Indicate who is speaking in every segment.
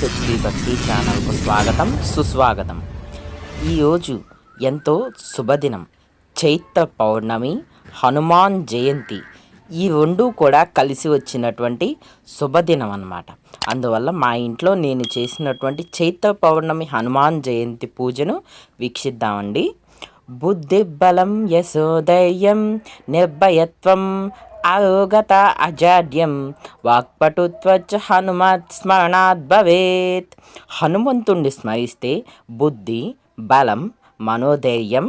Speaker 1: శక్తి భక్తి ఛానల్కు స్వాగతం సుస్వాగతం. ఈరోజు ఎంతో శుభదినం. చైత్ర పౌర్ణమి హనుమాన్ జయంతి. ఈ రెండు కూడా కలిసి వచ్చినటువంటి శుభదినం అన్నమాట అందువల్ల మా ఇంట్లో నేను చేసినటువంటి చైత్ర పౌర్ణమి హనుమాన్ జయంతి పూజను వీక్షిద్దామండి. బుద్ధిబలం యశోదయం నిర్భయత్వం ఆరోగత అజాడ్యం వాక్పటుత్వచ హనుమత్ స్మరణాత్ భవేత్ హనుమంతుణ్ణి స్మరిస్తే బుద్ధి బలం మనోధైర్యం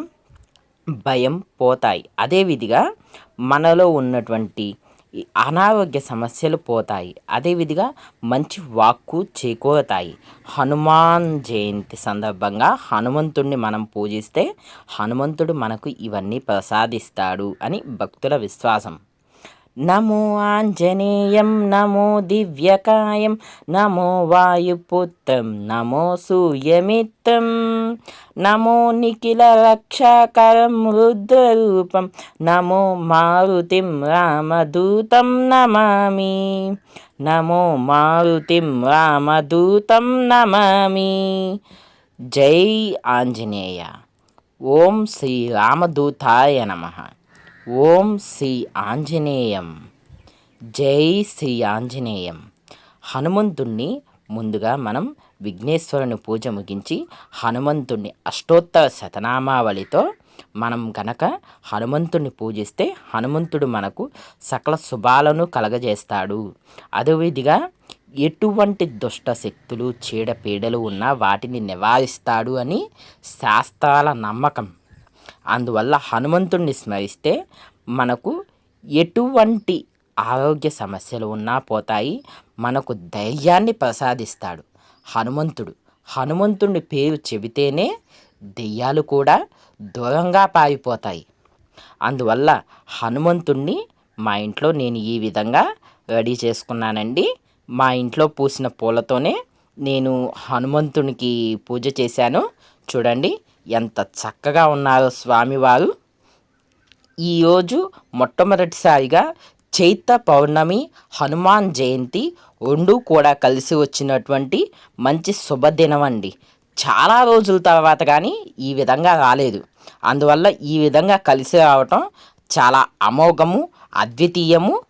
Speaker 1: భయం పోతాయి. అదేవిధిగా మనలో ఉన్నటువంటి అనారోగ్య సమస్యలు పోతాయి. అదేవిధిగా మంచి వాక్కు చేకూరతాయి. హనుమాన్ జయంతి సందర్భంగా హనుమంతుడిని మనం పూజిస్తే హనుమంతుడు మనకు ఇవన్నీ ప్రసాదిస్తాడు అని భక్తుల విశ్వాసం. నమో ఆంజనేయం నమో దివ్యకాయం నమో వాయుపుత్రం నమో సూయమిత్రం నమో నిఖిల రక్షాకరం రుద్రరూపం నమో మారుతిం రామదూతం నమామి నమో మారుతిం రామదూతం నమామి. జై ఆంజనేయ. ఓం శ్రీ రామదూతాయ నమః. ఓం శ్రీ ఆంజనేయం. జై శ్రీ ఆంజనేయం. హనుమంతుణ్ణి ముందుగా మనం విఘ్నేశ్వరుని పూజ ముగించి హనుమంతుణ్ణి అష్టోత్తర శతనామావళితో మనం గనక హనుమంతుణ్ణి పూజిస్తే హనుమంతుడు మనకు సకల శుభాలను కలగజేస్తాడు. అదేవిధిగా ఎటువంటి దుష్ట శక్తులు చీడపీడలు ఉన్నా వాటిని నివారిస్తాడు అని శాస్త్రాల నమ్మకం. అందువల్ల హనుమంతుణ్ణి స్మరిస్తే మనకు ఎటువంటి ఆరోగ్య సమస్యలు ఉన్నా పోతాయి. మనకు ధైర్యాన్ని ప్రసాదిస్తాడు హనుమంతుడు. హనుమంతుడి పేరు చెబితేనే దెయ్యాలు కూడా దూరంగా పారిపోతాయి. అందువల్ల హనుమంతుణ్ణి మా ఇంట్లో నేను ఈ విధంగా రెడీ చేసుకున్నానండి. మా ఇంట్లో పూసిన పూలతోనే నేను హనుమంతునికి పూజ చేశాను. చూడండి ఎంత చక్కగా ఉన్నారో స్వామివారు. ఈరోజు మొట్టమొదటిసారిగా చైత్ర పౌర్ణమి హనుమాన్ జయంతి రెండు కూడా కలిసి వచ్చినటువంటి మంచి శుభదినం అండి. చాలా రోజుల తర్వాత కానీ ఈ విధంగా రాలేదు. అందువల్ల ఈ విధంగా కలిసి రావటం చాలా అమోఘము అద్వితీయము.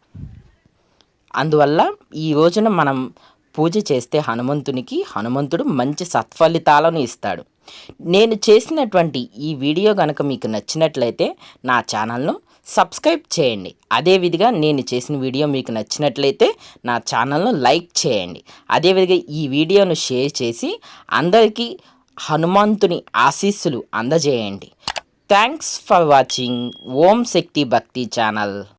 Speaker 1: అందువల్ల ఈ రోజున మనం పూజ చేస్తే హనుమంతునికి హనుమంతుడు మంచి సత్ఫలితాలను ఇస్తాడు. నేను చేసినటువంటి ఈ వీడియో కనుక మీకు నచ్చినట్లయితే నా ఛానల్ను సబ్స్క్రైబ్ చేయండి. అదేవిధంగా నేను చేసిన వీడియో మీకు నచ్చినట్లయితే నా ఛానల్ను లైక్ చేయండి. అదేవిధంగా ఈ వీడియోను షేర్ చేసి అందరికీ హనుమంతుని ఆశీస్సులు అందజేయండి. Thanks for watching. Om Shakti Bhakti channel.